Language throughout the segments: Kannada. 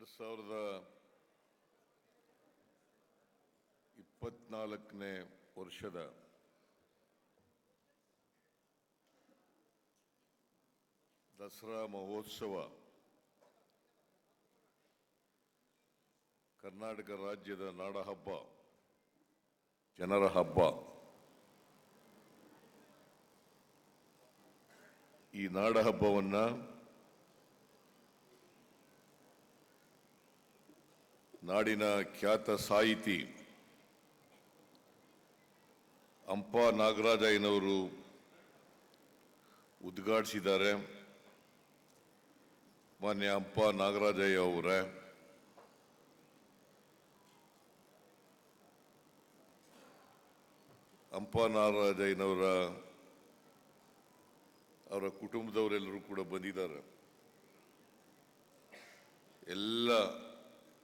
ಎರಡು ಸಾವಿರದ ಇಪ್ಪತ್ನಾಲ್ಕನೇ ವರ್ಷದ ದಸರಾ ಮಹೋತ್ಸವ ಕರ್ನಾಟಕ ರಾಜ್ಯದ ನಾಡಹಬ್ಬ ಜನರ ಹಬ್ಬ. ಈ ನಾಡಹಬ್ಬವನ್ನು ನಾಡಿನ ಖ್ಯಾತ ಸಾಹಿತಿ ಅಂಪ ನಾಗರಾಜಯ್ಯನವರು ಉದ್ಘಾಟಿಸಿದ್ದಾರೆ. ಮಾನ್ಯ ಅಂಪ ನಾಗರಾಜಯ್ಯ ಅವರೇ. ಅಂಪ ನಾಗರಾಜಯ್ಯನವರ, ಅವರ ಕುಟುಂಬದವರೆಲ್ಲರೂ ಕೂಡ ಬಂದಿದ್ದಾರೆ. ಎಲ್ಲ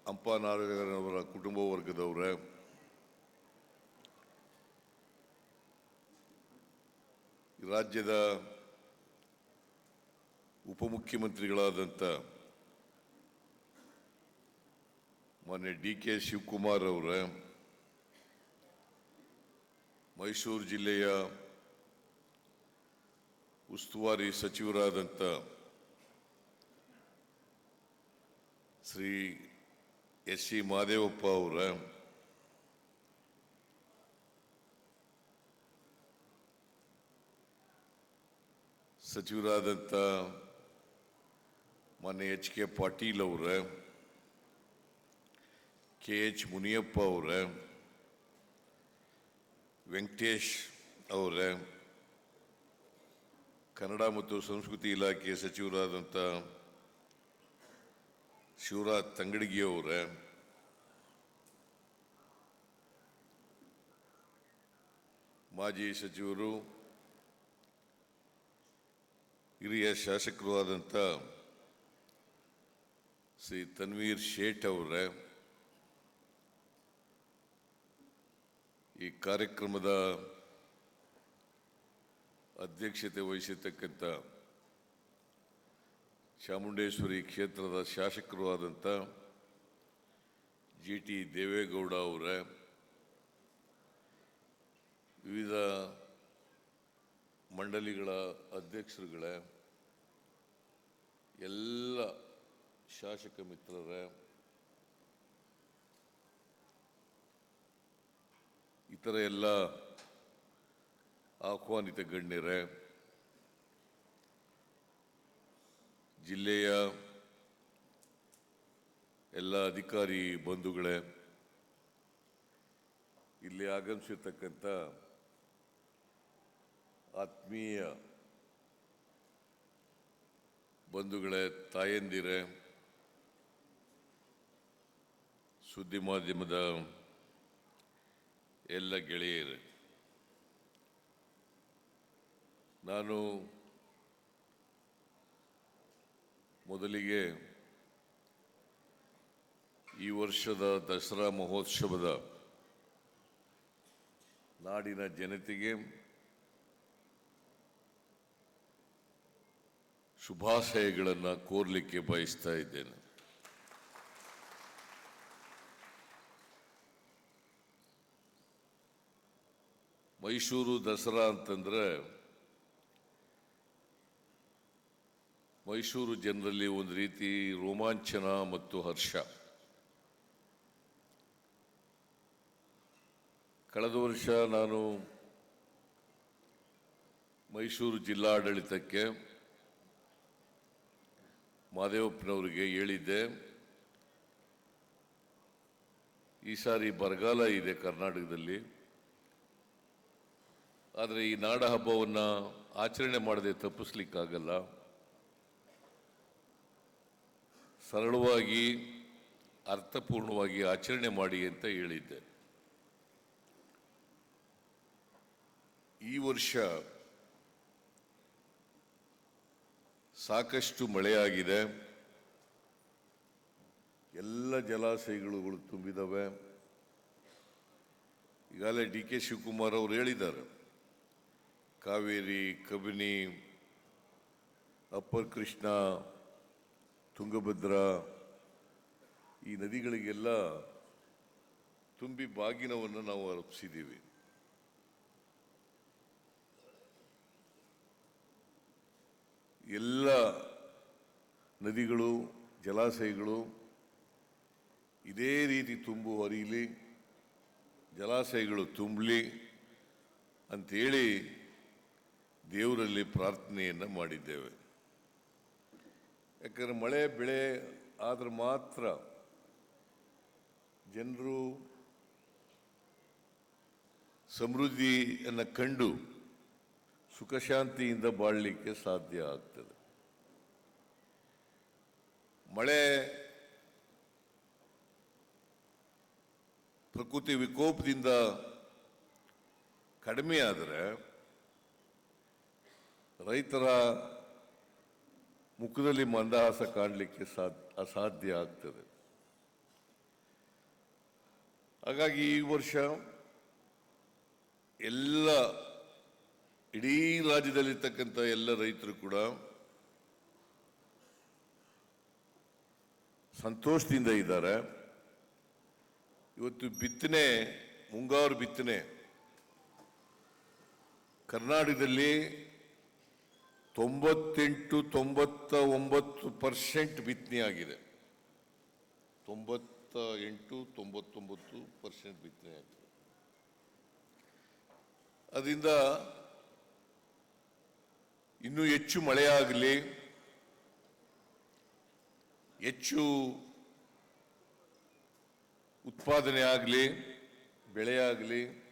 ಅಂಪ ನಾರಾಯಣರವರ ಕುಟುಂಬ ವರ್ಗದವರೇ ರಾಜ್ಯದ ಉಪಮುಖ್ಯಮಂತ್ರಿಗಳಾದಂಥ ಮಾನ್ಯ ಡಿ ಕೆ ಶಿವಕುಮಾರ್ ಅವರ, ಮೈಸೂರು ಜಿಲ್ಲೆಯ ಉಸ್ತುವಾರಿ ಸಚಿವರಾದಂಥ ಶ್ರೀ ಎಸ್ ಸಿ ಮಹದೇವಪ್ಪ ಅವರ ಸಚಿವರಾದಂಥ ಮಾನ್ಯ ಎಚ್ ಕೆ ಪಾಟೀಲ್ ಅವರ ಕೆ ಎಚ್ ಮುನಿಯಪ್ಪ ಅವರ ವೆಂಕಟೇಶ್ ಅವರ ಕನ್ನಡ ಮತ್ತು ಸಂಸ್ಕೃತಿ ಇಲಾಖೆ ಸಚಿವರಾದಂಥ ಶಿವರಾಜ್ ತಂಗಡಿಗಿ ಅವರ ಮಾಜಿ ಸಚಿವರು, ಹಿರಿಯ ಶಾಸಕರು ಆದಂಥ ಶ್ರೀ ತನ್ವೀರ್ ಶೇಟ್ ಅವರ. ಈ ಕಾರ್ಯಕ್ರಮದ ಅಧ್ಯಕ್ಷತೆ ವಹಿಸಿರ್ತಕ್ಕಂಥ ಚಾಮುಂಡೇಶ್ವರಿ ಕ್ಷೇತ್ರದ ಶಾಸಕರು ಆದಂಥ ಜಿ ಟಿ ದೇವೇಗೌಡ ಅವರ, ವಿವಿಧ ಮಂಡಳಿಗಳ ಅಧ್ಯಕ್ಷರುಗಳ, ಎಲ್ಲ ಶಾಸಕ ಮಿತ್ರರ, ಇತರ ಎಲ್ಲ ಆಹ್ವಾನಿತ ಗಣ್ಯರೇ ಜಿಲ್ಲೆಯ ಎಲ್ಲ ಅಧಿಕಾರಿ ಬಂಧುಗಳೇ ಇಲ್ಲಿ ಆಗಮಿಸಿರ್ತಕ್ಕಂಥ ಆತ್ಮೀಯ ಬಂಧುಗಳೇ ತಾಯಂದಿರೇ ಸುದ್ದಿ ಮಾಧ್ಯಮದ ಎಲ್ಲ ಗೆಳೆಯರೇ ನಾನು ಮೊದಲಿಗೆ ಈ ವರ್ಷದ ದಸರಾ ಮಹೋತ್ಸವದ ನಾಡಿನ ಜನತೆಗೆ ಶುಭಾಶಯಗಳನ್ನು ಕೋರಲಿಕ್ಕೆ ಬಯಸ್ತಾ ಇದ್ದೇನೆ. ಮೈಸೂರು ದಸರಾ ಅಂತಂದ್ರೆ ಮೈಸೂರು ಜನರಲ್ಲಿ ಒಂದು ರೀತಿ ರೋಮಾಂಚನ ಮತ್ತು ಹರ್ಷ. ಕಳೆದ ವರ್ಷ ನಾನು ಮೈಸೂರು ಜಿಲ್ಲಾಡಳಿತಕ್ಕೆ ಮಾದೇವಪ್ಪನವರಿಗೆ ಹೇಳಿದ್ದೆ, ಈ ಸಾರಿ ಬರಗಾಲ ಇದೆ ಕರ್ನಾಟಕದಲ್ಲಿ. ಆದರೆ ಈ ನಾಡ ಹಬ್ಬವನ್ನು ಆಚರಣೆ ಮಾಡದೆ ತಪ್ಪಿಸ್ಲಿಕ್ಕಾಗಲ್ಲ. ಸರಳವಾಗಿ, ಅರ್ಥಪೂರ್ಣವಾಗಿ ಆಚರಣೆ ಮಾಡಿ ಅಂತ ಹೇಳಿದ್ದೆ. ಈ ವರ್ಷ ಸಾಕಷ್ಟು ಮಳೆಯಾಗಿದೆ. ಎಲ್ಲ ಜಲಾಶಯಗಳು ತುಂಬಿದವೆ. ಈಗಾಗಲೇ ಡಿ ಕೆ ಶಿವಕುಮಾರ್ ಅವರು ಹೇಳಿದ್ದಾರೆ. ಕಾವೇರಿ, ಕಬಿನಿ, ಅಪ್ಪರ್ ಕೃಷ್ಣ ತುಂಗಭದ್ರಾ ಈ ನದಿಗಳಿಗೆಲ್ಲ ತುಂಬಿ ಬಾಗಿನವನ್ನು ನಾವು ಅರ್ಪಿಸಿದ್ದೀವಿ. ಎಲ್ಲ ನದಿಗಳು, ಜಲಾಶಯಗಳು ಇದೇ ರೀತಿ ತುಂಬು ಹರಿಯಲಿ ಜಲಾಶಯಗಳು ತುಂಬಲಿ ಅಂಥೇಳಿ ದೇವರಲ್ಲಿ ಪ್ರಾರ್ಥನೆಯನ್ನು ಮಾಡಿದ್ದೇವೆ. ಯಾಕಂದರೆ ಮಳೆ, ಬೆಳೆ ಆದರೆ ಮಾತ್ರ ಜನರು ಸಮೃದ್ಧಿಯನ್ನು ಕಂಡು ಸುಖ ಶಾಂತಿಯಿಂದ ಬಾಳಲಿಕ್ಕೆ ಸಾಧ್ಯ ಆಗ್ತದೆ. ಮಳೆ ಪ್ರಕೃತಿ ವಿಕೋಪದಿಂದ ಕಡಿಮೆಯಾದರೆ ರೈತರ ಮುಖದಲ್ಲಿ ಮಂದಹಾಸ ಕಾಣಲಿಕ್ಕೆ ಸಾಧ್ಯ ಅಸಾಧ್ಯ ಆಗ್ತದೆ. ಹಾಗಾಗಿ ಈ ವರ್ಷ ಎಲ್ಲ ಇಡೀ ರಾಜ್ಯದಲ್ಲಿರ್ತಕ್ಕಂಥ ಎಲ್ಲ ರೈತರು ಕೂಡ ಸಂತೋಷದಿಂದ ಇದ್ದಾರೆ. ಇವತ್ತು ಬಿತ್ತನೆ, ಮುಂಗಾರು ಬಿತ್ತನೆ ಕರ್ನಾಟಕದಲ್ಲಿ ತೊಂಬತ್ತೆಂಟು ತೊಂಬತ್ತ ಒಂಬತ್ತು ಪರ್ಸೆಂಟ್ ಬಿತ್ತನೆ ಆಗಿದೆ. ತೊಂಬತ್ತ ಎಂಟು ತೊಂಬತ್ತೊಂಬತ್ತು ಪರ್ಸೆಂಟ್ ಬಿತ್ತನೆ ಆಗಿದೆ. ಅದರಿಂದ ಇನ್ನೂ ಹೆಚ್ಚು ಮಳೆಯಾಗಲಿ ಹೆಚ್ಚು ಉತ್ಪಾದನೆ ಆಗಲಿ ಬೆಳೆಯಾಗಲಿ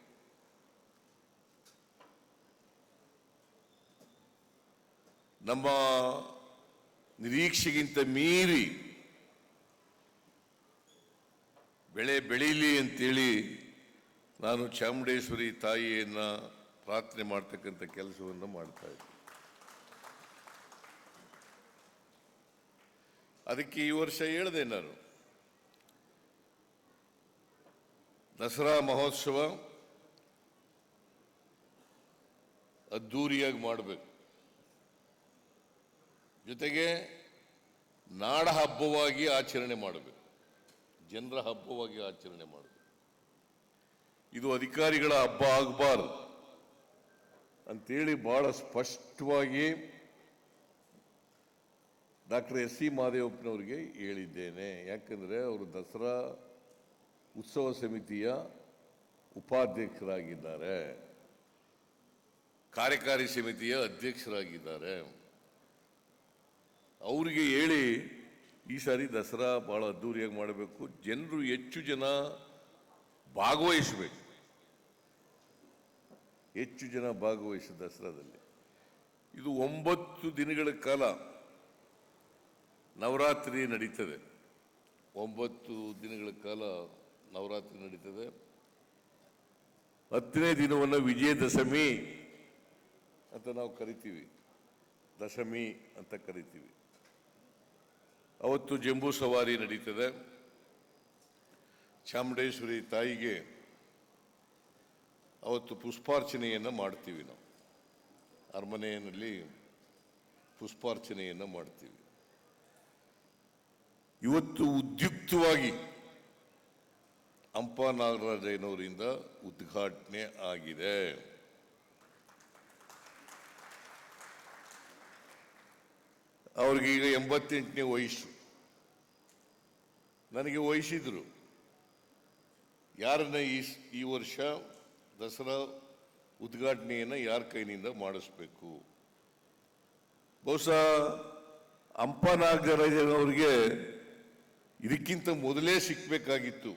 ನಮ್ಮ ನಿರೀಕ್ಷೆಗಿಂತ ಮೀರಿ ಬೆಳೆ ಬೆಳೀಲಿ ಅಂತೇಳಿ ನಾನು ಚಾಮುಂಡೇಶ್ವರಿ ತಾಯಿಯನ್ನು ಪ್ರಾರ್ಥನೆ ಮಾಡ್ತಕ್ಕಂಥ ಕೆಲಸವನ್ನು ಮಾಡ್ತಾ ಇದ್ದೆ. ಅದಕ್ಕೆ ಈ ವರ್ಷ ಹೇಳಿದೆ ನಾನು. ದಸರಾ ಮಹೋತ್ಸವ ಅದ್ದೂರಿಯಾಗಿ ಮಾಡಬೇಕು. ಜೊತೆಗೆ ನಾಡ ಹಬ್ಬವಾಗಿ ಆಚರಣೆ ಮಾಡಬೇಕು. ಜನರ ಹಬ್ಬವಾಗಿ ಆಚರಣೆ ಮಾಡಬೇಕು. ಇದು ಅಧಿಕಾರಿಗಳ ಹಬ್ಬ ಆಗಬಾರ್ದು. ಅಂತೇಳಿ ಬಹಳ ಸ್ಪಷ್ಟವಾಗಿ ಡಾಕ್ಟರ್ ಎಸ್ ಸಿ ಮಾದೇವಪ್ಪನವರಿಗೆ ಹೇಳಿದ್ದೇನೆ. ಯಾಕಂದರೆ ಅವರು ದಸರಾ ಉತ್ಸವ ಸಮಿತಿಯ ಉಪಾಧ್ಯಕ್ಷರಾಗಿದ್ದಾರೆ. ಕಾರ್ಯಕಾರಿ ಸಮಿತಿಯ ಅಧ್ಯಕ್ಷರಾಗಿದ್ದಾರೆ. ಅವರಿಗೆ ಹೇಳಿ, ಈ ಸಾರಿ ದಸರಾ ಭಾಳ ಅದ್ದೂರಿಯಾಗಿ ಮಾಡಬೇಕು. ಜನರು ಹೆಚ್ಚು ಜನ ಭಾಗವಹಿಸಬೇಕು. ಹೆಚ್ಚು ಜನ ಭಾಗವಹಿಸ ದಸರಾದಲ್ಲಿ. ಇದು ಒಂಬತ್ತು ದಿನಗಳ ಕಾಲ ನವರಾತ್ರಿ ನಡೀತದೆ. ಒಂಬತ್ತು ದಿನಗಳ ಕಾಲ ನವರಾತ್ರಿ ನಡೀತದೆ. ಹತ್ತನೇ ದಿನವನ್ನು ವಿಜಯದಶಮಿ ಅಂತ ನಾವು ಕರಿತೀವಿ. ದಶಮಿ ಅಂತ ಕರಿತೀವಿ. ಅವತ್ತು ಜಂಬೂ ಸವಾರಿ ನಡೀತದೆ. ಚಾಮುಂಡೇಶ್ವರಿ ತಾಯಿಗೆ ಅವತ್ತು ಪುಷ್ಪಾರ್ಚನೆಯನ್ನು ಮಾಡ್ತೀವಿ ನಾವು. ಅರಮನೆಯಲ್ಲಿ ಪುಷ್ಪಾರ್ಚನೆಯನ್ನು ಮಾಡ್ತೀವಿ. ಇವತ್ತು ಉದ್ಯುಕ್ತವಾಗಿ ಹಂಪ ನಾಗರಾಜಯ್ಯನವರಿಂದ ಉದ್ಘಾಟನೆ ಆಗಿದೆ. ಅವ್ರಿಗೀಗ ಎಂಬತ್ತೆಂಟನೇ ವಯಸ್ಸು. ನನಗೆ ವಹಿಸಿದ್ರು. ಯಾರನ್ನ ಈ ಈ ವರ್ಷ ದಸರಾ ಉದ್ಘಾಟನೆಯನ್ನು ಯಾರ ಕೈನಿಂದ ಮಾಡಿಸ್ಬೇಕು? ಬಹುಶಃ ಹಂಪನಾಗರಾಜನವ್ರಿಗೆ ಇದಕ್ಕಿಂತ ಮೊದಲೇ ಸಿಕ್ಕಬೇಕಾಗಿತ್ತು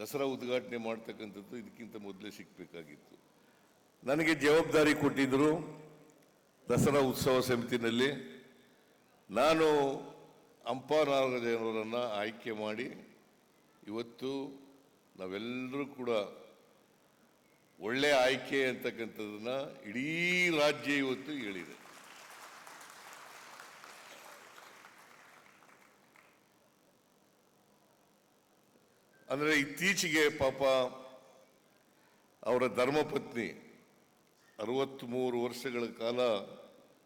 ದಸರಾ ಉದ್ಘಾಟನೆ ಮಾಡ್ತಕ್ಕಂಥದ್ದು ಇದಕ್ಕಿಂತ ಮೊದಲೇ ಸಿಕ್ಕಬೇಕಾಗಿತ್ತು ನನಗೆ ಜವಾಬ್ದಾರಿ ಕೊಟ್ಟಿದ್ದರು ದಸರಾ ಉತ್ಸವ ಸಮಿತಿನಲ್ಲಿ. ನಾನು ಹಂಪನಾಗರಾಜನವರನ್ನು ಆಯ್ಕೆ ಮಾಡಿ ಇವತ್ತು ನಾವೆಲ್ಲರೂ ಕೂಡ ಒಳ್ಳೆಯ ಆಯ್ಕೆ ಅಂತಕ್ಕಂಥದ್ದನ್ನು ಇಡೀ ರಾಜ್ಯ ಇವತ್ತು ಹೇಳಿದೆ. ಅಂದರೆ ಇತ್ತೀಚೆಗೆ ಪಾಪ ಅವರ ಧರ್ಮಪತ್ನಿ ಅರವತ್ತ್ಮೂರು ವರ್ಷಗಳ ಕಾಲ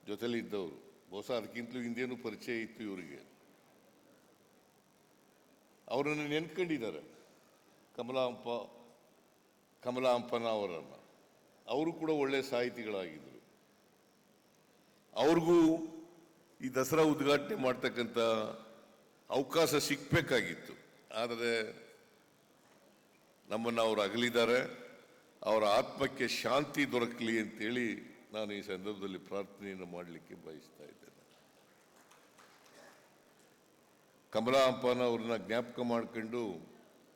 ಜೊತೆಲಿದ್ದವರು. ಬಹುಶಃ ಅದಕ್ಕಿಂತಲೂ ಹಿಂದೇನು ಪರಿಚಯ ಇತ್ತು ಇವರಿಗೆ. ಅವರನ್ನು ನೆನ್ಕೊಂಡಿದ್ದಾರೆ. ಕಮಲಾಂಪ ಕಮಲಾಂಪನ ಅವರನ್ನು ಅವರು ಕೂಡ ಒಳ್ಳೆಯ ಸಾಹಿತಿಗಳಾಗಿದ್ದರು ಅವ್ರಿಗೂ ಈ ದಸರಾ ಉದ್ಘಾಟನೆ ಮಾಡ್ತಕ್ಕಂಥ ಅವಕಾಶ ಸಿಗಬೇಕಾಗಿತ್ತು. ಆದರೆ ನಮ್ಮನ್ನು ಅವರು ಅಗಲಿದ್ದಾರೆ. ಅವರ ಆತ್ಮಕ್ಕೆ ಶಾಂತಿ ದೊರಕಲಿ ಅಂತೇಳಿ ನಾನು ಈ ಸಂದರ್ಭದಲ್ಲಿ ಪ್ರಾರ್ಥನೆಯನ್ನು ಮಾಡಲಿಕ್ಕೆ ಬಯಸ್ತಾ ಇದ್ದೇನೆ. ಕಮಲಾ ಹಂಪನ ಅವ್ರನ್ನ ಜ್ಞಾಪಕ ಮಾಡ್ಕೊಂಡು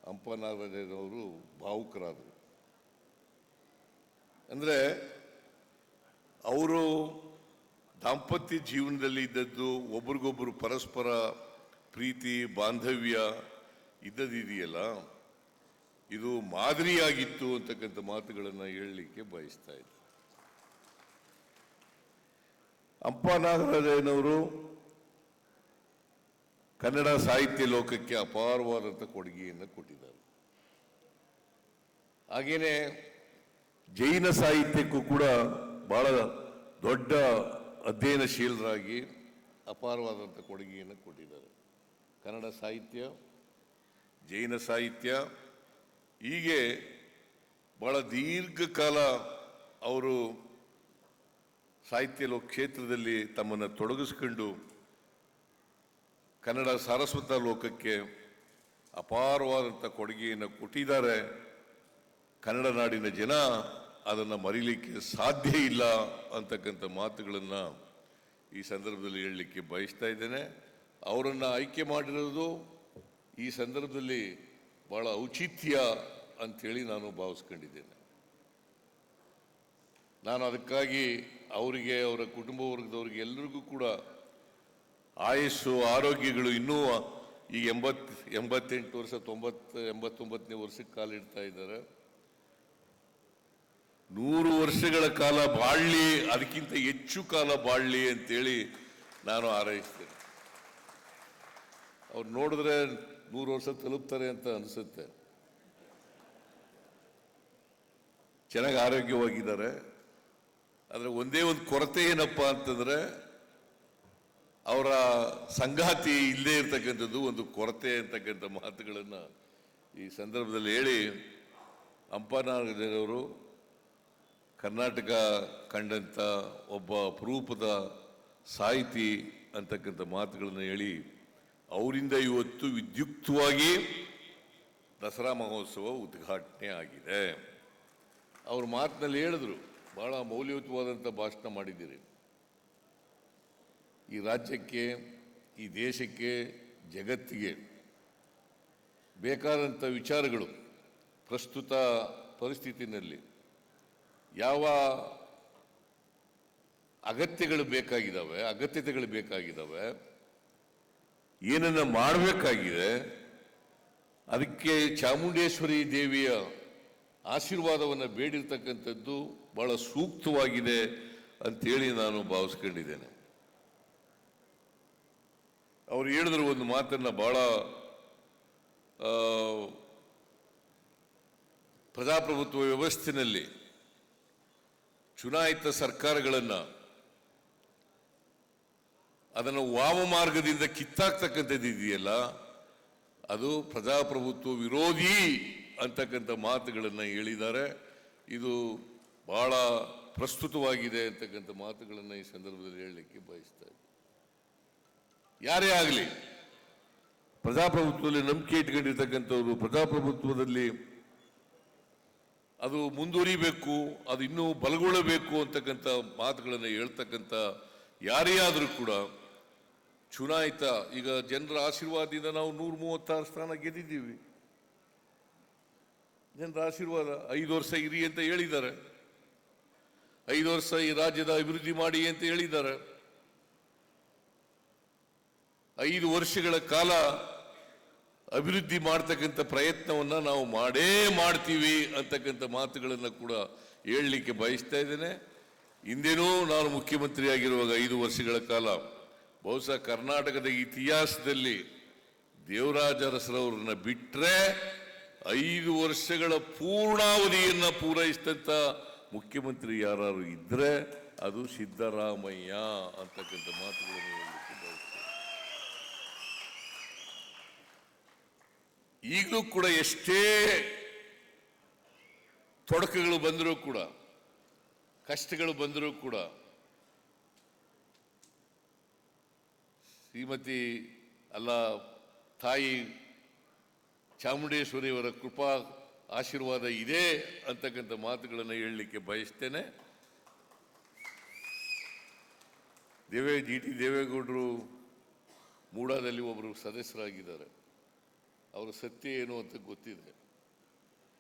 ಹಂಪನಾರವರು ಭಾವುಕರಾದರು. ಅಂದರೆ ಅವರು ದಾಂಪತ್ಯ ಜೀವನದಲ್ಲಿ ಇದ್ದದ್ದು ಒಬ್ರಿಗೊಬ್ರು ಪರಸ್ಪರ ಪ್ರೀತಿ, ಬಾಂಧವ್ಯ ಇದ್ದದಿದೆಯಲ್ಲ ಇದು ಮಾದರಿಯಾಗಿತ್ತು ಅಂತಕ್ಕಂಥ ಮಾತುಗಳನ್ನು ಹೇಳಲಿಕ್ಕೆ ಬಯಸ್ತಾ ಇದ್ದೆ. ಅಂಪ ನಾಗರಾಜಯ್ಯನವರು ಕನ್ನಡ ಸಾಹಿತ್ಯ ಲೋಕಕ್ಕೆ ಅಪಾರವಾದಂಥ ಕೊಡುಗೆಯನ್ನು ಕೊಟ್ಟಿದ್ದಾರೆ. ಹಾಗೆಯೇ ಜೈನ ಸಾಹಿತ್ಯಕ್ಕೂ ಕೂಡ ಬಹಳ ದೊಡ್ಡ ಅಧ್ಯಯನಶೀಲರಾಗಿ ಅಪಾರವಾದಂಥ ಕೊಡುಗೆಯನ್ನು ಕೊಟ್ಟಿದ್ದಾರೆ. ಕನ್ನಡ ಸಾಹಿತ್ಯ, ಜೈನ ಸಾಹಿತ್ಯ, ಹೀಗೆ ಬಹಳ ದೀರ್ಘಕಾಲ ಅವರು ಸಾಹಿತ್ಯ ಲೋಕ ಕ್ಷೇತ್ರದಲ್ಲಿ ತಮ್ಮನ್ನು ತೊಡಗಿಸ್ಕೊಂಡು ಕನ್ನಡ ಸಾರಸ್ವತ ಲೋಕಕ್ಕೆ ಅಪಾರವಾದಂಥ ಕೊಡುಗೆಯನ್ನು ಕೊಟ್ಟಿದ್ದಾರೆ. ಕನ್ನಡ ನಾಡಿನ ಜನ ಅದನ್ನು ಮರೀಲಿಕ್ಕೆ ಸಾಧ್ಯ ಇಲ್ಲ ಅಂತಕ್ಕಂಥ ಮಾತುಗಳನ್ನು ಈ ಸಂದರ್ಭದಲ್ಲಿ ಹೇಳಲಿಕ್ಕೆ ಬಯಸ್ತಾ ಇದ್ದೇನೆ. ಅವರನ್ನು ಆಯ್ಕೆ ಮಾಡಿರೋದು ಈ ಸಂದರ್ಭದಲ್ಲಿ ಬಹಳ ಔಚಿತ್ಯ ಅಂಥೇಳಿ ನಾನು ಭಾವಿಸ್ಕೊಂಡಿದ್ದೇನೆ. ನಾನು ಅದಕ್ಕಾಗಿ ಅವರಿಗೆ, ಅವರ ಕುಟುಂಬ ವರ್ಗದವ್ರಿಗೆ ಎಲ್ಲರಿಗೂ ಕೂಡ ಆಯಸ್ಸು, ಆರೋಗ್ಯಗಳು ಇನ್ನೂ ಈ ಎಂಬತ್, ಎಂಬತ್ತೆಂಟು ವರ್ಷ, ತೊಂಬತ್ತು, ಎಂಬತ್ತೊಂಬತ್ತನೇ ವರ್ಷಕ್ಕೆ ಕಾಲಿಡ್ತಾ ಇದ್ದಾರೆ. ನೂರು ವರ್ಷಗಳ ಕಾಲ ಬಾಳ್ಲಿ, ಅದಕ್ಕಿಂತ ಹೆಚ್ಚು ಕಾಲ ಬಾಳ್ಲಿ ಅಂತೇಳಿ ನಾನು ಹಾರೈಸ್ತೇನೆ. ಅವ್ರು ನೋಡಿದ್ರೆ ನೂರು ವರ್ಷ ತಲುಪ್ತಾರೆ ಅಂತ ಅನಿಸುತ್ತೆ. ಚೆನ್ನಾಗಿ ಆರೋಗ್ಯವಾಗಿದ್ದಾರೆ. ಆದರೆ ಒಂದೇ ಒಂದು ಕೊರತೆ ಏನಪ್ಪ ಅಂತಂದ್ರೆ ಅವರ ಸಂಗಾತಿ ಇಲ್ಲದೆ ಇರತಕ್ಕಂಥದ್ದು ಒಂದು ಕೊರತೆ ಅಂತಕ್ಕಂಥ ಮಾತುಗಳನ್ನು ಈ ಸಂದರ್ಭದಲ್ಲಿ ಹೇಳಿ ಅಂಪನಾಗದವರು ಕರ್ನಾಟಕ ಕಂಡಂಥ ಒಬ್ಬ ಅಪರೂಪದ ಸಾಹಿತಿ ಅಂತಕ್ಕಂಥ ಮಾತುಗಳನ್ನು ಹೇಳಿ ಅವರಿಂದ ಇವತ್ತು ವಿದ್ಯುಕ್ತವಾಗಿ ದಸರಾ ಮಹೋತ್ಸವ ಉದ್ಘಾಟನೆ ಆಗಿದೆ. ಅವ್ರ ಮಾತಿನಲ್ಲಿ ಹೇಳಿದ್ರು ಭಾಳ ಮೌಲ್ಯಯುತವಾದಂಥ ಭಾಷಣ ಮಾಡಿದ್ದೀರಿ. ಈ ರಾಜ್ಯಕ್ಕೆ, ಈ ದೇಶಕ್ಕೆ, ಜಗತ್ತಿಗೆ ಬೇಕಾದಂಥ ವಿಚಾರಗಳು ಪ್ರಸ್ತುತ ಪರಿಸ್ಥಿತಿನಲ್ಲಿ ಯಾವ ಅಗತ್ಯಗಳು ಬೇಕಾಗಿದ್ದಾವೆ ಅಗತ್ಯತೆಗಳು ಬೇಕಾಗಿದ್ದಾವೆ ಏನನ್ನ ಮಾಡಬೇಕಾಗಿದೆ, ಅದಕ್ಕೆ ಚಾಮುಂಡೇಶ್ವರಿ ದೇವಿಯ ಆಶೀರ್ವಾದವನ್ನು ಬೇಡಿರ್ತಕ್ಕಂಥದ್ದು ಬಹಳ ಸೂಕ್ತವಾಗಿದೆ ಅಂತೇಳಿ ನಾನು ಭಾವಿಸ್ಕೊಂಡಿದ್ದೇನೆ. ಅವ್ರು ಹೇಳಿದ್ರು ಒಂದು ಮಾತನ್ನ ಆ, ಪ್ರಜಾಪ್ರಭುತ್ವ ವ್ಯವಸ್ಥೆಯಲ್ಲಿ ಚುನಾಯಿತ ಸರ್ಕಾರಗಳನ್ನು ಅದನ್ನು ವಾಮ ಮಾರ್ಗದಿಂದ ಕಿತ್ತಾಕ್ತಕ್ಕಂಥದ್ದು ಇದೆಯಲ್ಲ ಅದು ಪ್ರಜಾಪ್ರಭುತ್ವ ವಿರೋಧಿ ಅಂತಕ್ಕಂಥ ಮಾತುಗಳನ್ನು ಹೇಳಿದ್ದಾರೆ. ಇದು ಬಹಳ ಪ್ರಸ್ತುತವಾಗಿದೆ ಅಂತಕ್ಕಂಥ ಮಾತುಗಳನ್ನು ಈ ಸಂದರ್ಭದಲ್ಲಿ ಹೇಳಲಿಕ್ಕೆ ಬಯಸ್ತಾ ಯಾರೇ ಆಗಲಿ, ಪ್ರಜಾಪ್ರಭುತ್ವದಲ್ಲಿ ನಂಬಿಕೆ ಇಟ್ಕೊಂಡಿರ್ತಕ್ಕಂಥವ್ರು ಪ್ರಜಾಪ್ರಭುತ್ವದಲ್ಲಿ ಅದು ಮುಂದುವರಿಬೇಕು, ಅದು ಇನ್ನೂ ಬಲಗೊಳ್ಳಬೇಕು ಅಂತಕ್ಕಂಥ ಮಾತುಗಳನ್ನು ಹೇಳ್ತಕ್ಕಂಥ ಯಾರೇ ಆದರೂ ಕೂಡ ಚುನಾಯಿತ, ಈಗ ಜನರ ಆಶೀರ್ವಾದದಿಂದ ನಾವು ನೂರ ಮೂವತ್ತಾರು ಸ್ಥಾನ ಗೆದ್ದಿದ್ದೀವಿ. ಜನರ ಆಶೀರ್ವಾದ ಐದು ವರ್ಷ ಇರಿ ಅಂತ ಹೇಳಿದ್ದಾರೆ. ಐದು ವರ್ಷ ಈ ರಾಜ್ಯದ ಅಭಿವೃದ್ಧಿ ಮಾಡಿ ಅಂತ ಹೇಳಿದ್ದಾರೆ. ಐದು ವರ್ಷಗಳ ಕಾಲ ಅಭಿವೃದ್ಧಿ ಮಾಡ್ತಕ್ಕಂಥ ಪ್ರಯತ್ನವನ್ನ ನಾವು ಮಾಡೇ ಮಾಡ್ತೀವಿ ಅಂತಕ್ಕಂಥ ಮಾತುಗಳನ್ನು ಕೂಡ ಹೇಳಲಿಕ್ಕೆ ಬಯಸ್ತಾ ಇದ್ದೇನೆ. ಹಿಂದೇನೂ ನಾನು ಮುಖ್ಯಮಂತ್ರಿ ಆಗಿರುವಾಗ ಐದು ವರ್ಷಗಳ ಕಾಲ, ಬಹುಶಃ ಕರ್ನಾಟಕದ ಇತಿಹಾಸದಲ್ಲಿ ದೇವರಾಜ ಅರಸರವ್ರನ್ನ ಬಿಟ್ಟರೆ ಐದು ವರ್ಷಗಳ ಪೂರ್ಣಾವಧಿಯನ್ನ ಪೂರೈಸಿದಂಥ ಮುಖ್ಯಮಂತ್ರಿ ಯಾರು ಇದ್ರೆ ಅದು ಸಿದ್ದರಾಮಯ್ಯ ಅಂತಕ್ಕಂಥ ಮಾತುಗಳನ್ನು ಹೇಳಲಿಕ್ಕೆ ಬಯಸ್ತೇನೆ ಈಗಲೂ ಕೂಡ ಎಷ್ಟೇ ತೊಡಕುಗಳು ಬಂದರೂ ಕೂಡ, ಕಷ್ಟಗಳು ಬಂದರೂ ಕೂಡ, ಶ್ರೀಮತಿ ಅಲ್ಲ ತಾಯಿ ಚಾಮುಂಡೇಶ್ವರಿಯವರ ಕೃಪಾ ಆಶೀರ್ವಾದ ಇದೆ ಅಂತಕ್ಕಂಥ ಮಾತುಗಳನ್ನು ಹೇಳಲಿಕ್ಕೆ ಬಯಸ್ತೇನೆ. ದೇವೇ ಜಿ ಟಿ ದೇವೇಗೌಡರು ಮೂಡಾದಲ್ಲಿ ಒಬ್ಬರು ಸದಸ್ಯರಾಗಿದ್ದಾರೆ. ಅವರ ಸತ್ಯ ಏನು ಅಂತ ಗೊತ್ತಿದೆ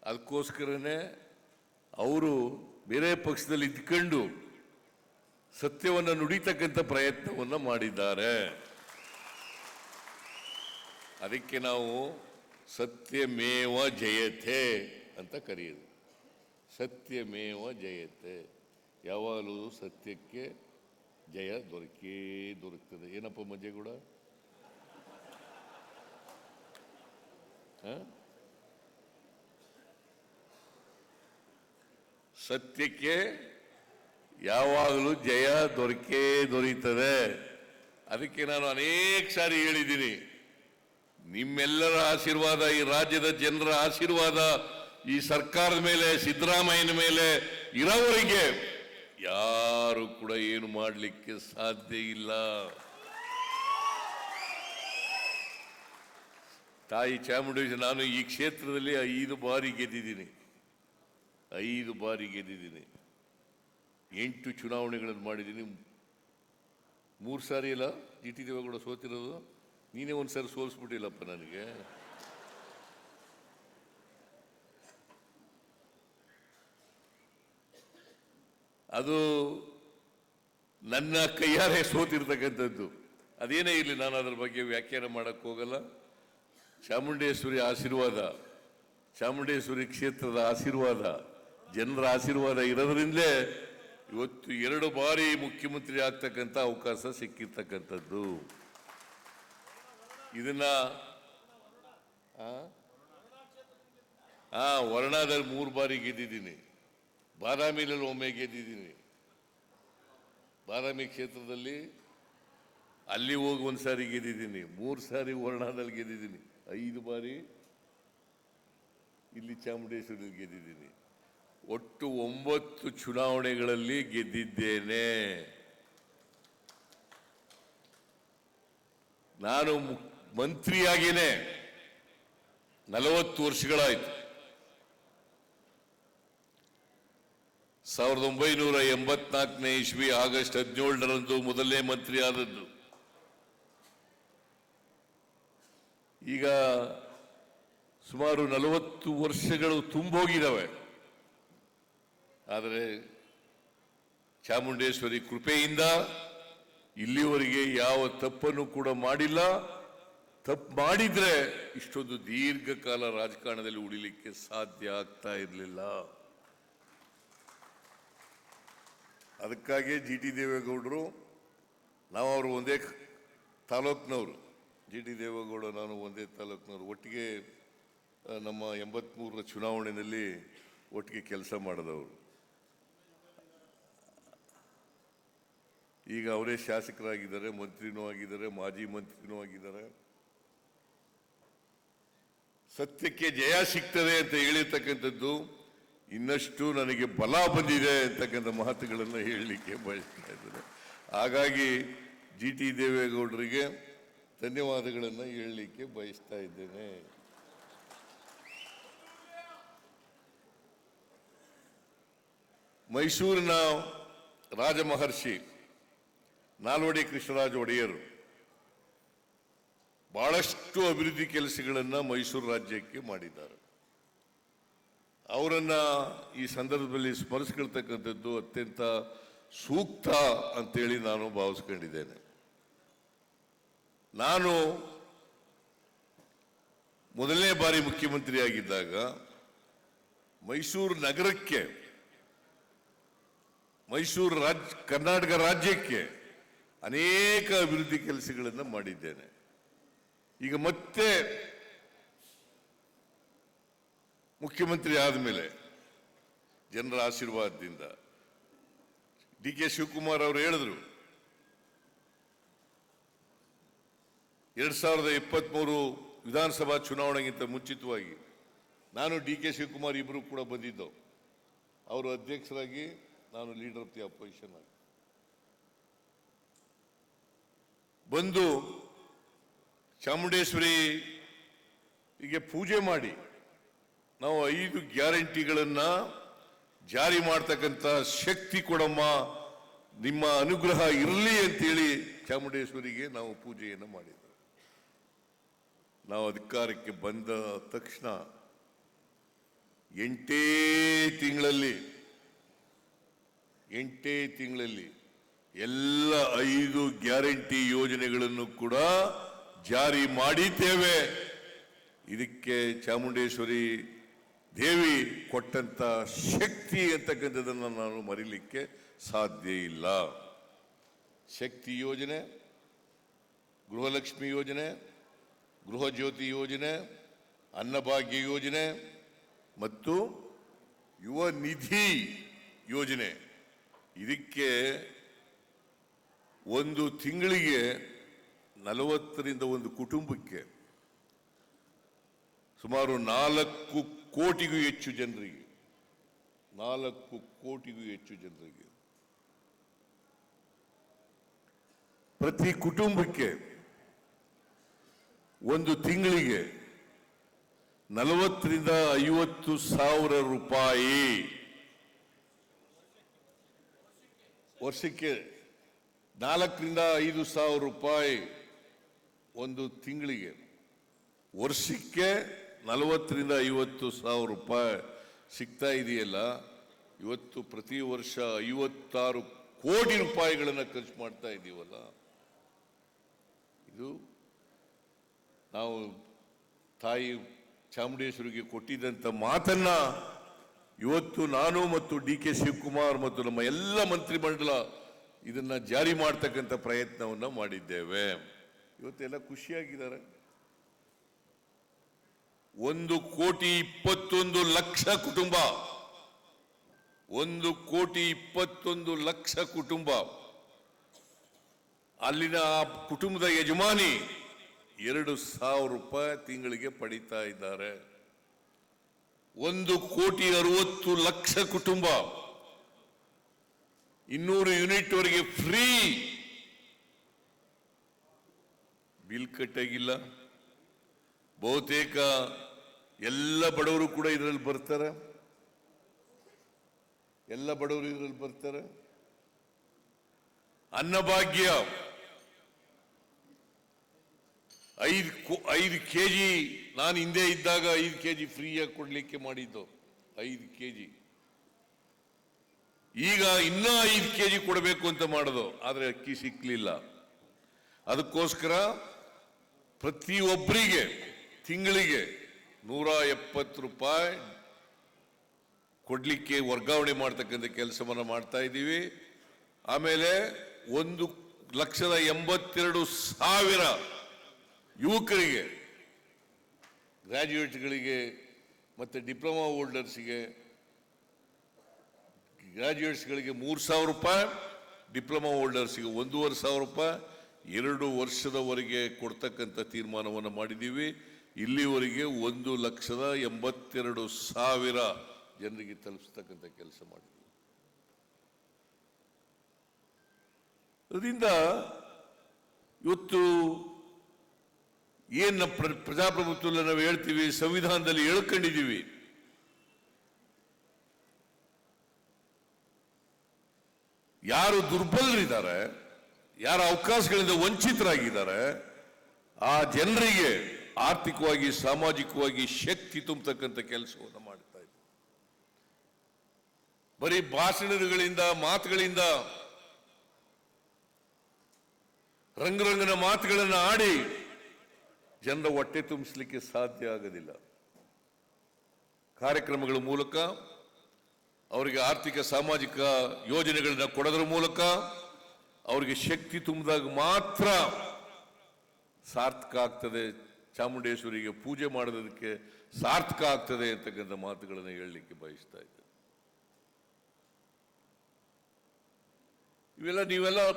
ಅದಕ್ಕೋಸ್ಕರನೇ ಅವರು ಬೇರೆ ಪಕ್ಷದಲ್ಲಿ ಇದ್ಕೊಂಡು ಸತ್ಯವನ್ನು ನುಡಿತಕ್ಕಂಥ ಪ್ರಯತ್ನವನ್ನು ಮಾಡಿದ್ದಾರೆ. ಅದಕ್ಕೆ ನಾವು ಸತ್ಯಮೇವ ಜಯತೆ ಅಂತ ಕರೆಯೋದು. ಸತ್ಯಮೇವ ಜಯತೆ. ಯಾವಾಗಲೂ ಸತ್ಯಕ್ಕೆ ಜಯ ದೊರಕೇ ದೊರಕ್ತದೆ. ಏನಪ್ಪ ಮಜೆ ಹ? ಸತ್ಯಕ್ಕೆ ಯಾವಾಗಲೂ ಜಯ ದೊರಕೇ ದೊರೀತದೆ. ಅದಕ್ಕೆ ನಾನು ಅನೇಕ ಸಾರಿ ಹೇಳಿದ್ದೀನಿ. ನಿಮ್ಮೆಲ್ಲರ ಆಶೀರ್ವಾದ, ಈ ರಾಜ್ಯದ ಜನರ ಆಶೀರ್ವಾದ, ಈ ಸರ್ಕಾರದ ಮೇಲೆ, ಸಿದ್ದರಾಮಯ್ಯನ ಮೇಲೆ ಇರೋವರಿಗೆ ಯಾರು ಕೂಡ ಏನು ಮಾಡಲಿಕ್ಕೆ ಸಾಧ್ಯ ಇಲ್ಲ. ತಾಯಿ ಚಾಮುಂಡೇಶ್ವರಿ, ನಾನು ಈ ಕ್ಷೇತ್ರದಲ್ಲಿ ಐದು ಬಾರಿ ಗೆದ್ದಿದ್ದೀನಿ. ಐದು ಬಾರಿ ಗೆದ್ದಿದ್ದೀನಿ. ಎಂಟು ಚುನಾವಣೆಗಳನ್ನು ಮಾಡಿದ್ದೀನಿ. ಮೂರು ಸಾರಿ ಇಲ್ಲ ಜಿ. ಟಿ. ದೇವೇಗೌಡ ಸೋತಿರೋದು. ನೀನೇ ಒಂದು ಸಾರಿ ಸೋಲಿಸ್ಬಿಟ್ಟಿಲ್ಲಪ್ಪ ನನಗೆ. ಅದು ನನ್ನ ಕೈಯಾರೆ ಸೋತಿರ್ತಕ್ಕಂಥದ್ದು. ಅದೇನೇ ಇರಲಿ, ನಾನು ಅದ್ರ ಬಗ್ಗೆ ವ್ಯಾಖ್ಯಾನ ಮಾಡೋಕ್ಕೋಗಲ್ಲ ಚಾಮುಂಡೇಶ್ವರಿ ಆಶೀರ್ವಾದ, ಚಾಮುಂಡೇಶ್ವರಿ ಕ್ಷೇತ್ರದ ಆಶೀರ್ವಾದ, ಜನರ ಆಶೀರ್ವಾದ ಇರೋದ್ರಿಂದಲೇ ಇವತ್ತು ಎರಡು ಬಾರಿ ಮುಖ್ಯಮಂತ್ರಿ ಆಗ್ತಕ್ಕಂಥ ಅವಕಾಶ ಸಿಕ್ಕಿರ್ತಕ್ಕಂಥದ್ದು. ಇದನ್ನ? ಆ? ವರ್ಣಾದಲ್ಲಿ ಮೂರು ಬಾರಿ ಗೆದ್ದಿದ್ದೀನಿ. ಬಾದಾಮಿಲಲ್ಲಿ ಒಮ್ಮೆ ಗೆದ್ದಿದ್ದೀನಿ. ಬಾದಾಮಿ ಕ್ಷೇತ್ರದಲ್ಲಿ ಅಲ್ಲಿ ಹೋಗಿ ಒಂದ್ಸಾರಿ ಗೆದ್ದಿದ್ದೀನಿ. ಮೂರು ಸಾರಿ ವರ್ಣಾದಲ್ಲಿ ಗೆದ್ದಿದ್ದೀನಿ. ಐದು ಬಾರಿ ಇಲ್ಲಿ ಚಾಮುಂಡೇಶ್ವರಿ ಗೆದ್ದಿದ್ದೀನಿ. ಒಟ್ಟು ಒಂಬತ್ತು ಚುನಾವಣೆಗಳಲ್ಲಿ ಗೆದ್ದಿದ್ದೇನೆ. ನಾನು ಮಂತ್ರಿಯಾಗಿನೇ ನಲವತ್ತು ವರ್ಷಗಳಾಯ್ತು. ಸಾವಿರದ ಒಂಬೈನೂರ ಎಂಬತ್ನಾಲ್ಕನೇ ಇಸ್ವಿ ಆಗಸ್ಟ್ ಹದಿನೇಳರಂದು ಮೊದಲನೇ ಮಂತ್ರಿ ಆದದ್ದು ಈಗ ಸುಮಾರು ನಲವತ್ತು ವರ್ಷಗಳು ತುಂಬೋಗಿದ್ದಾವೆ. ಆದರೆ ಚಾಮುಂಡೇಶ್ವರಿ ಕೃಪೆಯಿಂದ ಇಲ್ಲಿವರೆಗೆ ಯಾವ ತಪ್ಪನ್ನು ಕೂಡ ಮಾಡಿಲ್ಲ. ತಪ್ಪು ಮಾಡಿದ್ರೆ ಇಷ್ಟೊಂದು ದೀರ್ಘಕಾಲ ರಾಜಕಾರಣದಲ್ಲಿ ಉಳಿಲಿಕ್ಕೆ ಸಾಧ್ಯ ಆಗ್ತಾ ಇರಲಿಲ್ಲ. ಅದಕ್ಕಾಗಿ ಜಿ ಟಿ ದೇವೇಗೌಡರು ನಾವು ಅವರು ಒಂದೇ ತಾಲೂಕ್ನವರು. ಜಿ ಡಿ ದೇವೇಗೌಡ ನಾನು ಒಂದೇ ತಾಲೂಕಿನವರು. ಒಟ್ಟಿಗೆ ನಮ್ಮ ಎಂಬತ್ಮೂರರ ಚುನಾವಣೆಯಲ್ಲಿ ಒಟ್ಟಿಗೆ ಕೆಲಸ ಮಾಡಿದವರು. ಈಗ ಅವರೇ ಶಾಸಕರಾಗಿದ್ದಾರೆ, ಮಂತ್ರಿನೂ ಆಗಿದ್ದಾರೆ, ಮಾಜಿ ಮಂತ್ರಿನೂ ಆಗಿದ್ದಾರೆ. ಸತ್ಯಕ್ಕೆ ಜಯ ಸಿಗ್ತದೆ ಅಂತ ಹೇಳಿರ್ತಕ್ಕಂಥದ್ದು, ಇನ್ನಷ್ಟು ನನಗೆ ಬಲ ಬಂದಿದೆ ಅಂತಕ್ಕಂಥ ಮಾತುಗಳನ್ನು ಹೇಳಲಿಕ್ಕೆ ಬಯಸ್ತಾ ಇದ್ದಾರೆ ಹಾಗಾಗಿ ಜಿ ಟಿ ದೇವೇಗೌಡರಿಗೆ ಧನ್ಯವಾದಗಳನ್ನು ಹೇಳಲಿಕ್ಕೆ ಬಯಸ್ತಾ ಇದ್ದೇನೆ. ಮೈಸೂರಿನ ರಾಜಮಹರ್ಷಿ ನಾಲ್ವಡಿ ಕೃಷ್ಣರಾಜ ಒಡೆಯರು ಬಹಳಷ್ಟು ಅಭಿವೃದ್ಧಿ ಕೆಲಸಗಳನ್ನು ಮೈಸೂರು ರಾಜ್ಯಕ್ಕೆ ಮಾಡಿದ್ದಾರೆ. ಅವರನ್ನು ಈ ಸಂದರ್ಭದಲ್ಲಿ ಸ್ಮರಿಸ್ಕೊಳ್ತಕ್ಕಂಥದ್ದು ಅತ್ಯಂತ ಸೂಕ್ತ ಅಂತೇಳಿ ನಾನು ಭಾವಿಸ್ಕೊಂಡಿದ್ದೇನೆ. ನಾನು ಮೊದಲನೇ ಬಾರಿ ಮುಖ್ಯಮಂತ್ರಿಯಾಗಿದ್ದಾಗ ಮೈಸೂರು ನಗರಕ್ಕೆ, ಮೈಸೂರು ರಾಜ್ಯ ಕರ್ನಾಟಕ ರಾಜ್ಯಕ್ಕೆ ಅನೇಕ ಅಭಿವೃದ್ಧಿ ಕೆಲಸಗಳನ್ನು ಮಾಡಿದ್ದೇನೆ. ಈಗ ಮತ್ತೆ ಮುಖ್ಯಮಂತ್ರಿ ಆದಮೇಲೆ ಜನರ ಆಶೀರ್ವಾದದಿಂದ ಡಿ ಕೆ ಶಿವಕುಮಾರ್ ಅವರು ಹೇಳಿದ್ರು ಎರಡ್ ಸಾವಿರದ ಇಪ್ಪತ್ಮೂರು ವಿಧಾನಸಭಾ ಚುನಾವಣೆಗಿಂತ ಮುಂಚಿತವಾಗಿ ನಾನು ಡಿ ಕೆ ಶಿವಕುಮಾರ್ ಇಬ್ಬರು ಕೂಡ ಬಂದಿದ್ದವು ಅವರು ಅಧ್ಯಕ್ಷರಾಗಿ ನಾನು ಲೀಡರ್ ಆಫ್ ದಿ ಅಪೋಸಿಷನ್ ಆಗಿ. ಬಂದು ಚಾಮುಂಡೇಶ್ವರಿ ಗೆ ಪೂಜೆ ಮಾಡಿ ನಾವು ಐದು ಗ್ಯಾರಂಟಿಗಳನ್ನ ಜಾರಿ ಮಾಡ್ತಕ್ಕಂಥ ಶಕ್ತಿ ಕೊಡಮ್ಮ, ನಿಮ್ಮ ಅನುಗ್ರಹ ಇರಲಿ ಅಂತೇಳಿ ಚಾಮುಂಡೇಶ್ವರಿಗೆ ನಾವು ಪೂಜೆಯನ್ನು ಮಾಡಿದ್ದೇವೆ ನಾವು ಅಧಿಕಾರಕ್ಕೆ ಬಂದ ತಕ್ಷಣ ಎಂಟೇ ತಿಂಗಳಲ್ಲಿ ಎಂಟೇ ತಿಂಗಳಲ್ಲಿ ಎಲ್ಲ ಐದು ಗ್ಯಾರಂಟಿ ಯೋಜನೆಗಳನ್ನು ಕೂಡ ಜಾರಿ ಮಾಡಿದ್ದೇವೆ. ಇದಕ್ಕೆ ಚಾಮುಂಡೇಶ್ವರಿ ದೇವಿ ಕೊಟ್ಟಂತ ಶಕ್ತಿ ಅಂತಕ್ಕಂಥದ್ದನ್ನು ನಾನು ಮರಿಲಿಕ್ಕೆ ಸಾಧ್ಯ ಇಲ್ಲ. ಶಕ್ತಿ ಯೋಜನೆ, ಗೃಹಲಕ್ಷ್ಮಿ ಯೋಜನೆ ಗೃಹ ಜ್ಯೋತಿ ಯೋಜನೆ, ಅನ್ನಭಾಗ್ಯ ಯೋಜನೆ ಮತ್ತು ಯುವ ನಿಧಿ ಯೋಜನೆ. ಇದಕ್ಕೆ ಒಂದು ತಿಂಗಳಿಗೆ ನಲವತ್ತರಿಂದ ಒಂದು ಕುಟುಂಬಕ್ಕೆ ಸುಮಾರು ನಾಲ್ಕು ಕೋಟಿಗೂ ಹೆಚ್ಚು ಜನರಿಗೆ, ನಾಲ್ಕು ಕೋಟಿಗೂ ಹೆಚ್ಚು ಜನರಿಗೆ ಪ್ರತಿ ಕುಟುಂಬಕ್ಕೆ ಒಂದು ತಿಂಗಳಿಗೆ ನಲವತ್ತರಿಂದ ಐವತ್ತು ಸಾವಿರ ರೂಪಾಯಿ. ವರ್ಷಕ್ಕೆ ನಾಲ್ಕರಿಂದ ಐದು ಸಾವಿರ ರೂಪಾಯಿ ಒಂದು ತಿಂಗಳಿಗೆ. ವರ್ಷಕ್ಕೆ ನಲವತ್ತರಿಂದ ಐವತ್ತು ಸಾವಿರ ರೂಪಾಯಿ ಸಿಗ್ತಾ ಇದೆಯಲ್ಲ, ಇವತ್ತು ಪ್ರತಿ ವರ್ಷ ಐವತ್ತಾರು ಕೋಟಿ ರೂಪಾಯಿಗಳನ್ನು ಖರ್ಚು ಮಾಡ್ತಾ ಇದ್ದೀವಲ್ಲ ಇದು ನಾವು ತಾಯಿ ಚಾಮುಂಡೇಶ್ವರಿಗೆ ಕೊಟ್ಟಿದ್ದಂಥ ಮಾತನ್ನ ಇವತ್ತು ನಾನು ಮತ್ತು ಡಿ ಕೆ ಶಿವಕುಮಾರ್ ಮತ್ತು ನಮ್ಮ ಎಲ್ಲ ಮಂತ್ರಿಮಂಡಲ ಇದನ್ನ ಜಾರಿ ಮಾಡ್ತಕ್ಕಂಥ ಪ್ರಯತ್ನವನ್ನ ಮಾಡಿದ್ದೇವೆ. ಇವತ್ತೆಲ್ಲ ಖುಷಿಯಾಗಿದ್ದಾರೆ. ಒಂದು ಕೋಟಿ ಇಪ್ಪತ್ತೊಂದು ಲಕ್ಷ ಕುಟುಂಬ, ಒಂದು ಕೋಟಿ ಇಪ್ಪತ್ತೊಂದು ಲಕ್ಷ ಕುಟುಂಬ, ಅಲ್ಲಿನ ಆ ಕುಟುಂಬದ ಯಜಮಾನಿ ಎರಡು ಸಾವಿರ ರೂಪಾಯಿ ತಿಂಗಳಿಗೆ ಪಡಿತಾ ಇದ್ದಾರೆ. ಒಂದು ಕೋಟಿ ಅರವತ್ತು ಲಕ್ಷ ಕುಟುಂಬ ಇನ್ನೂರು ಯೂನಿಟ್ ವರೆಗೆ ಫ್ರೀ ಬಿಲ್ ಕಟ್ಟಾಗಿಲ್ಲ. ಬಹುತೇಕ ಎಲ್ಲ ಬಡವರು ಕೂಡ ಇದರಲ್ಲಿ ಬರ್ತಾರೆ. ಎಲ್ಲ ಬಡವರು ಇದರಲ್ಲಿ ಬರ್ತಾರೆ. ಅನ್ನಭಾಗ್ಯ ಐದು ಐದು ಐದು ಕೆಜಿ, ನಾನು ಹಿಂದೆ ಇದ್ದಾಗ ಐದು ಕೆ ಜಿ ಫ್ರೀಯಾಗಿ ಕೊಡಲಿಕ್ಕೆ ಮಾಡಿದ್ದು. ಐದು ಕೆಜಿ. ಈಗ ಇನ್ನೂ ಐದು ಕೆಜಿ ಕೊಡಬೇಕು ಅಂತ ಮಾಡೋದು. ಆದರೆ ಅಕ್ಕಿ ಸಿಕ್ಕಲಿಲ್ಲ ಅದಕ್ಕೋಸ್ಕರ ಪ್ರತಿಯೊಬ್ಬರಿಗೆ ತಿಂಗಳಿಗೆ ನೂರ ಎಪ್ಪತ್ತು ರೂಪಾಯಿ ಕೊಡಲಿಕ್ಕೆ ವರ್ಗಾವಣೆ ಮಾಡ್ತಕ್ಕಂಥ ಕೆಲಸವನ್ನು ಮಾಡ್ತಾ ಇದ್ದೀವಿ. ಆಮೇಲೆ ಒಂದು ಲಕ್ಷದ ಎಂಬತ್ತೆರಡು ಸಾವಿರ ಯುವಕರಿಗೆ ಗ್ರಾಜ್ಯುಯೇಟ್ಗಳಿಗೆ ಮತ್ತು ಡಿಪ್ಲೊಮಾ ಹೋಲ್ಡರ್ಸಿಗೆ ಗ್ರಾಜ್ಯುಯೇಟ್ಸ್ಗಳಿಗೆ ಮೂರು ಸಾವಿರ ರೂಪಾಯಿ ಡಿಪ್ಲೊಮಾ ಹೋಲ್ಡರ್ಸಿಗೆ ಒಂದೂವರೆ ಸಾವಿರ ರೂಪಾಯಿ. ಎರಡು ವರ್ಷದವರೆಗೆ ಕೊಡ್ತಕ್ಕಂಥ ತೀರ್ಮಾನವನ್ನು ಮಾಡಿದ್ದೀವಿ. ಇಲ್ಲಿವರೆಗೆ ಒಂದು ಲಕ್ಷದ ಎಂಬತ್ತೆರಡು ಸಾವಿರ ಜನರಿಗೆ ತಲುಪಿಸ್ತಕ್ಕಂಥ ಕೆಲಸ ಮಾಡಿದ್ದೀವಿ. ಅದರಿಂದ ಇವತ್ತು ಏನ್ ನಮ್ಮ ಪ್ರ- ಪ್ರಜಾಪ್ರಭುತ್ವದಲ್ಲಿ ನಾವು ಹೇಳ್ತೀವಿ, ಸಂವಿಧಾನದಲ್ಲಿ ಹೇಳ್ಕೊಂಡಿದ್ದೀವಿ. ಯಾರು ದುರ್ಬಲರಿದ್ದಾರೆ, ಯಾರ ಅವಕಾಶಗಳಿಂದ ವಂಚಿತರಾಗಿದ್ದಾರೆ, ಆ ಜನರಿಗೆ ಆರ್ಥಿಕವಾಗಿ, ಸಾಮಾಜಿಕವಾಗಿ ಶಕ್ತಿ ತುಂಬತಕ್ಕಂಥ ಕೆಲಸವನ್ನು ಮಾಡ್ತಾ ಇದ್ದೀವಿ ಬರೀ ಭಾಷಣಗಳಿಂದ, ಮಾತುಗಳಿಂದ, ರಂಗರಂಗನ ಮಾತುಗಳನ್ನು ಆಡಿ ಜನರ ಹೊಟ್ಟೆ ತುಂಬಿಸಲಿಕ್ಕೆ ಸಾಧ್ಯ ಆಗೋದಿಲ್ಲ. ಕಾರ್ಯಕ್ರಮಗಳ ಮೂಲಕ, ಅವರಿಗೆ ಆರ್ಥಿಕ, ಸಾಮಾಜಿಕ ಯೋಜನೆಗಳನ್ನ ಕೊಡೋದ್ರ ಮೂಲಕ ಅವರಿಗೆ ಶಕ್ತಿ ತುಂಬಿದಾಗ ಮಾತ್ರ ಸಾರ್ಥಕ ಆಗ್ತದೆ. ಚಾಮುಂಡೇಶ್ವರಿಗೆ ಪೂಜೆ ಮಾಡೋದಕ್ಕೆ ಸಾರ್ಥಕ ಆಗ್ತದೆ ಅಂತಕ್ಕಂಥ ಮಾತುಗಳನ್ನು ಹೇಳಲಿಕ್ಕೆ ಬಯಸ್ತಾ ಇದ್ದೆ. ಇವೆಲ್ಲ ನೀವೆಲ್ಲ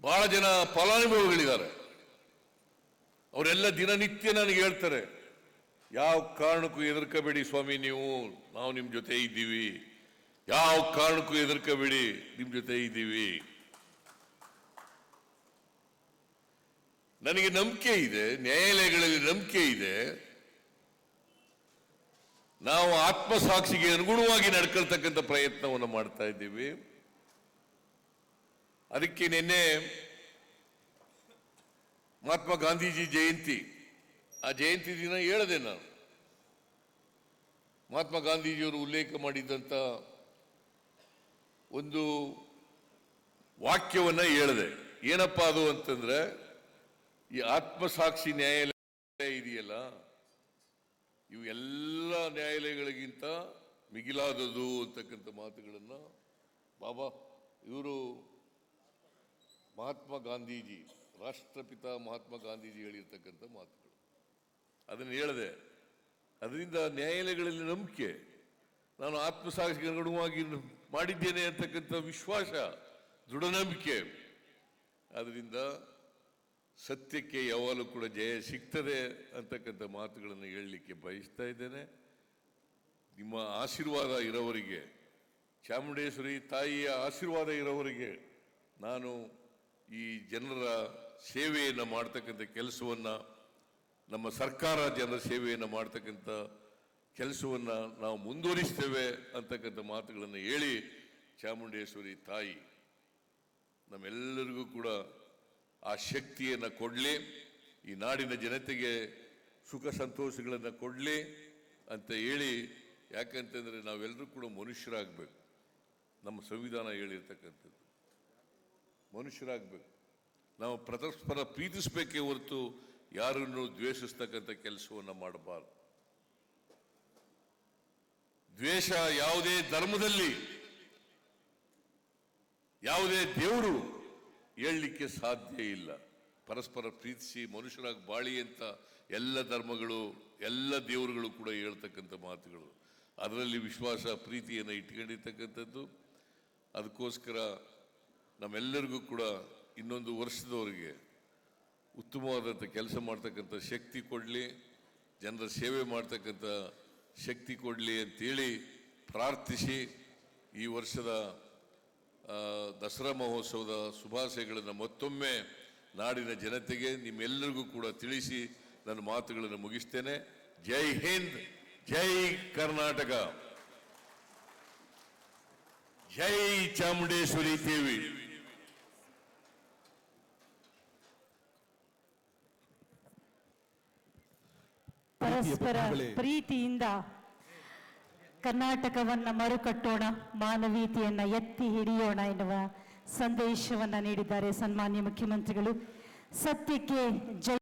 ಬಹಳ ಜನ ಫಲಾನುಭವಿಗಳಿದ್ದಾರೆ. ಅವರೆಲ್ಲ ದಿನನಿತ್ಯ ನನಗೆ ಹೇಳ್ತಾರೆ, ಯಾವ ಕಾರಣಕ್ಕೂ ಹೆದರ್ಕಬೇಡಿ ಸ್ವಾಮಿ ನೀವು, ನಾವು ನಿಮ್ಮ ಜೊತೆ ಇದ್ದೀವಿ. ಯಾವ ಕಾರಣಕ್ಕೂ ಹೆದರ್ಕಬೇಡಿ ನಿಮ್ಮ ಜೊತೆ ಇದ್ದೀವಿ. ನನಗೆ ನಂಬಿಕೆ ಇದೆ, ನ್ಯಾಯಾಲಯಗಳಲ್ಲಿ ನಂಬಿಕೆ ಇದೆ. ನಾವು ಆತ್ಮಸಾಕ್ಷಿಗೆ ಅನುಗುಣವಾಗಿ ನಡ್ಕೊಳ್ತಕ್ಕಂಥ ಪ್ರಯತ್ನವನ್ನು ಮಾಡ್ತಾ ಇದ್ದೀವಿ. ಅದಕ್ಕೆ ನಿನ್ನೆ ಮಹಾತ್ಮ ಗಾಂಧೀಜಿ ಜಯಂತಿ. ಆ ಜಯಂತಿ ದಿನ ಹೇಳಿದೆ ನಾನು. ಮಹಾತ್ಮ ಗಾಂಧೀಜಿಯವರು ಉಲ್ಲೇಖ ಮಾಡಿದ್ದಂಥ ಒಂದು ವಾಕ್ಯವನ್ನ ಹೇಳಿದೆ. ಏನಪ್ಪಾ ಅದು ಅಂತಂದ್ರೆ, ಈ ಆತ್ಮಸಾಕ್ಷಿ ನ್ಯಾಯಾಲಯ ಇದೆಯಲ್ಲ, ಇವು ಎಲ್ಲ ನ್ಯಾಯಾಲಯಗಳಿಗಿಂತ ಮಿಗಿಲಾದದು ಅಂತಕ್ಕಂಥ ಮಾತುಗಳನ್ನ, ಬಾಬಾ ಇವರು ಮಹಾತ್ಮ ಗಾಂಧೀಜಿ ರಾಷ್ಟ್ರಪಿತ ಮಹಾತ್ಮ ಗಾಂಧೀಜಿ ಹೇಳಿರ್ತಕ್ಕಂಥ ಮಾತುಗಳು. ಅದನ್ನು ಹೇಳಿದೆ, ಅದರಿಂದ ನ್ಯಾಯಾಲಯಗಳಲ್ಲಿ ನಂಬಿಕೆ, ನಾನು ಆತ್ಮಸಾಕ್ಷಿಗೆ ಅನುಗುಣವಾಗಿ ಮಾಡಿದ್ದೇನೆ ಅಂತಕ್ಕಂಥ ವಿಶ್ವಾಸ ದೃಢ ನಂಬಿಕೆ ಅದರಿಂದ ಸತ್ಯಕ್ಕೆ ಯಾವಾಗಲೂ ಕೂಡ ಜಯ ಸಿಗ್ತದೆ ಅಂತಕ್ಕಂಥ ಮಾತುಗಳನ್ನು ಹೇಳಲಿಕ್ಕೆ ಬಯಸ್ತಾ ಇದ್ದೇನೆ. ನಿಮ್ಮ ಆಶೀರ್ವಾದ ಇರೋವರಿಗೆ, ಚಾಮುಂಡೇಶ್ವರಿ ತಾಯಿಯ ಆಶೀರ್ವಾದ ಇರೋವರಿಗೆ ನಾನು ಈ ಜನರ ಸೇವೆಯನ್ನು ಮಾಡ್ತಕ್ಕಂಥ ಕೆಲಸವನ್ನು ನಮ್ಮ ಸರ್ಕಾರ ಜನರ ಸೇವೆಯನ್ನು ಮಾಡ್ತಕ್ಕಂಥ ಕೆಲಸವನ್ನು ನಾವು ಮುಂದುವರಿಸ್ತೇವೆ ಅಂತಕ್ಕಂಥ ಮಾತುಗಳನ್ನು ಹೇಳಿ ಚಾಮುಂಡೇಶ್ವರಿ ತಾಯಿ ನಮ್ಮೆಲ್ಲರಿಗೂ ಕೂಡ ಆ ಶಕ್ತಿಯನ್ನು ಕೊಡಲಿ, ಈ ನಾಡಿನ ಜನತೆಗೆ ಸುಖ ಸಂತೋಷಗಳನ್ನು ಕೊಡಲಿ ಅಂತ ಹೇಳಿ, ಯಾಕಂತಂದರೆ ನಾವೆಲ್ಲರೂ ಕೂಡ ಮನುಷ್ಯರಾಗಬೇಕು. ನಮ್ಮ ಸಂವಿಧಾನ ಹೇಳಿರ್ತಕ್ಕಂಥದ್ದು. ಮನುಷ್ಯರಾಗಬೇಕು. ನಾವು ಪರಸ್ಪರ ಪ್ರೀತಿಸಬೇಕೇ ಹೊರತು ಯಾರನ್ನು ದ್ವೇಷಿಸ್ತಕ್ಕಂಥ ಕೆಲಸವನ್ನು ಮಾಡಬಾರ್ದು. ದ್ವೇಷ ಯಾವುದೇ ಧರ್ಮದಲ್ಲಿ, ಯಾವುದೇ ದೇವರು ಹೇಳಲಿಕ್ಕೆ ಸಾಧ್ಯ ಇಲ್ಲ. ಪರಸ್ಪರ ಪ್ರೀತಿಸಿ ಮನುಷ್ಯರಾಗಿ ಬಾಳಿ ಅಂತ ಎಲ್ಲ ಧರ್ಮಗಳು, ಎಲ್ಲ ದೇವರುಗಳು ಕೂಡ ಹೇಳ್ತಕ್ಕಂಥ ಮಾತುಗಳು. ಅದರಲ್ಲಿ ವಿಶ್ವಾಸ, ಪ್ರೀತಿಯನ್ನು ಇಟ್ಕೊಂಡಿರ್ತಕ್ಕಂಥದ್ದು. ಅದಕ್ಕೋಸ್ಕರ ನಮ್ಮೆಲ್ಲರಿಗೂ ಕೂಡ ಇನ್ನೊಂದು ವರ್ಷದವರೆಗೆ ಉತ್ತಮವಾದಂಥ ಕೆಲಸ ಮಾಡ್ತಕ್ಕಂಥ ಶಕ್ತಿ ಕೊಡಲಿ, ಜನರ ಸೇವೆ ಮಾಡ್ತಕ್ಕಂಥ ಶಕ್ತಿ ಕೊಡಲಿ ಅಂತೇಳಿ ಪ್ರಾರ್ಥಿಸಿ ಈ ವರ್ಷದ ದಸರಾ ಮಹೋತ್ಸವದ ಶುಭಾಶಯಗಳನ್ನು ಮತ್ತೊಮ್ಮೆ ನಾಡಿನ ಜನತೆಗೆ ನಿಮ್ಮೆಲ್ಲರಿಗೂ ಕೂಡ ತಿಳಿಸಿ ನನ್ನ ಮಾತುಗಳನ್ನು ಮುಗಿಸ್ತೇನೆ. ಜೈ ಹಿಂದ್, ಜೈ ಕರ್ನಾಟಕ. ಜೈ ಚಾಮುಂಡೇಶ್ವರಿ ದೇವಿ. ಪರಸ್ಪರ ಪ್ರೀತಿಯಿಂದ ಕರ್ನಾಟಕವನ್ನ ಮರುಕಟ್ಟೋಣ ಮಾನವೀಯತೆಯನ್ನ ಎತ್ತಿ ಹಿಡಿಯೋಣ ಎನ್ನುವ ಸಂದೇಶವನ್ನ ನೀಡಿದ್ದಾರೆ ಸನ್ಮಾನ್ಯ ಮುಖ್ಯಮಂತ್ರಿಗಳು. ಸತ್ಯಕ್ಕೆ ಜೈ